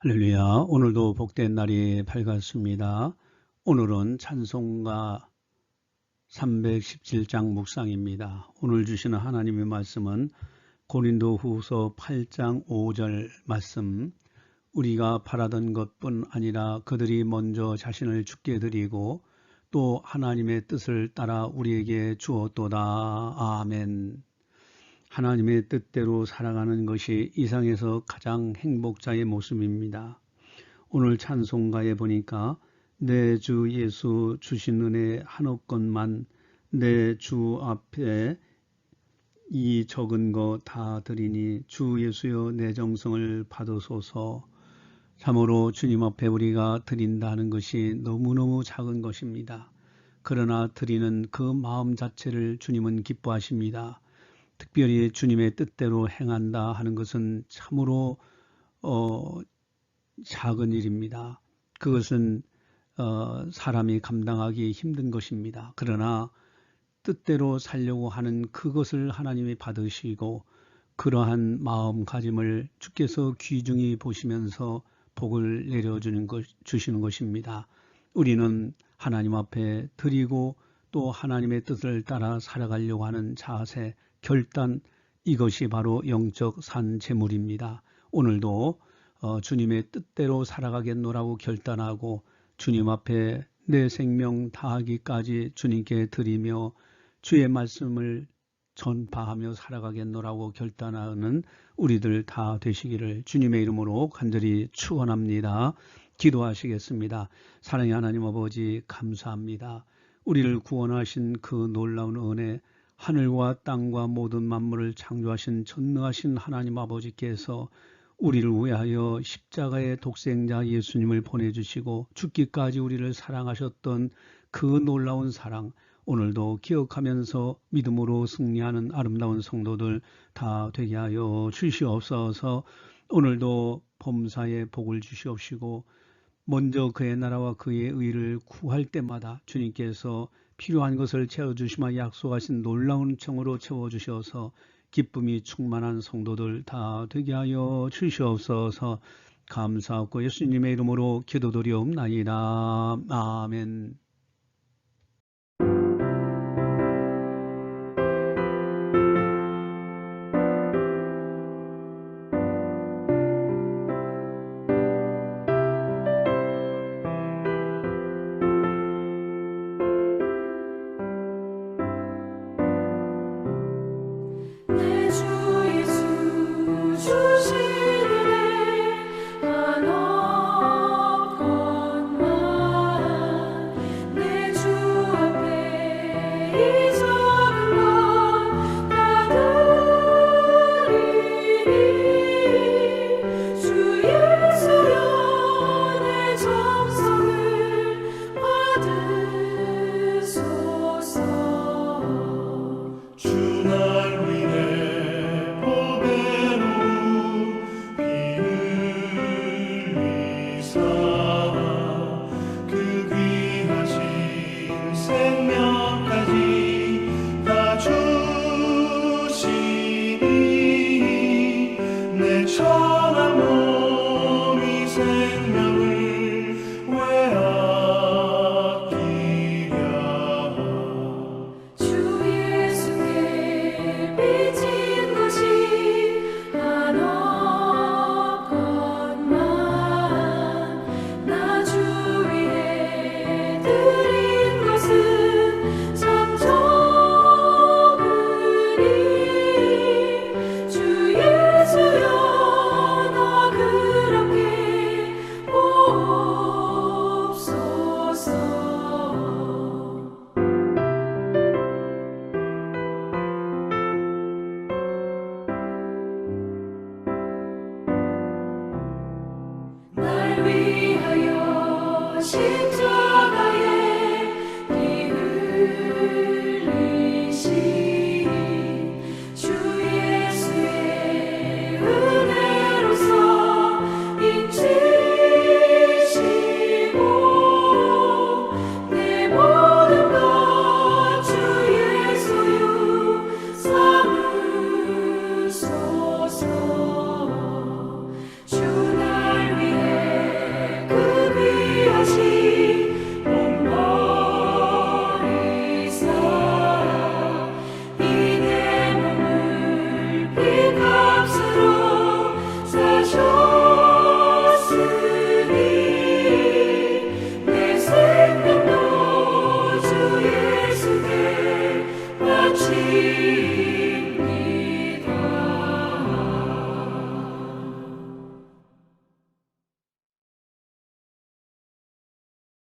할렐루야. 오늘도 복된 날이 밝았습니다. 오늘은 찬송가 317장 묵상입니다. 오늘 주시는 하나님의 말씀은 고린도 후서 8장 5절 말씀. 우리가 바라던 것뿐 아니라 그들이 먼저 자신을 죽게 드리고 또 하나님의 뜻을 따라 우리에게 주었도다. 아멘. 하나님의 뜻대로 살아가는 것이 이 상에서 가장 행복자의 모습입니다. 오늘 찬송가에 보니까 내 주 예수 주신 은혜 한없건만 내 주 앞에 이 적은 거 다 드리니 주 예수여 내 정성을 받으소서 참으로 주님 앞에 우리가 드린다는 것이 너무너무 작은 것입니다. 그러나 드리는 그 마음 자체를 주님은 기뻐하십니다. 특별히 주님의 뜻대로 행한다 하는 것은 참으로 어, 작은 일입니다. 그것은 어, 사람이 감당하기 힘든 것입니다. 그러나 뜻대로 살려고 하는 그것을 하나님이 받으시고 그러한 마음가짐을 주께서 귀중히 보시면서 복을 내려주는 것, 주시는 것입니다. 우리는 하나님 앞에 드리고 또 하나님의 뜻을 따라 살아가려고 하는 자세, 결단 이것이 바로 영적 산 재물입니다. 오늘도 어, 주님의 뜻대로 살아가겠노라고 결단하고 주님 앞에 내 생명 다하기까지 주님께 드리며 주의 말씀을 전파하며 살아가겠노라고 결단하는 우리들 다 되시기를 주님의 이름으로 간절히 축원합니다. 기도하시겠습니다. 사랑의 하나님 아버지 감사합니다. 우리를 구원하신 그 놀라운 은혜 하늘과 땅과 모든 만물을 창조하신 전능하신 하나님 아버지께서 우리를 위하여 십자가의 독생자 예수님을 보내주시고 죽기까지 우리를 사랑하셨던 그 놀라운 사랑 오늘도 기억하면서 믿음으로 승리하는 아름다운 성도들 다 되게 하여 주시옵소서. 오늘도 범사에 복을 주시옵시고 먼저 그의 나라와 그의 의를 구할 때마다 주님께서 필요한 것을 채워주시마 약속하신 놀라운 청으로 채워주셔서 기쁨이 충만한 성도들 다 되게 하여 주시옵소서 감사하고 예수님의 이름으로 기도드리옵나이다. 아멘. Твій гайоші.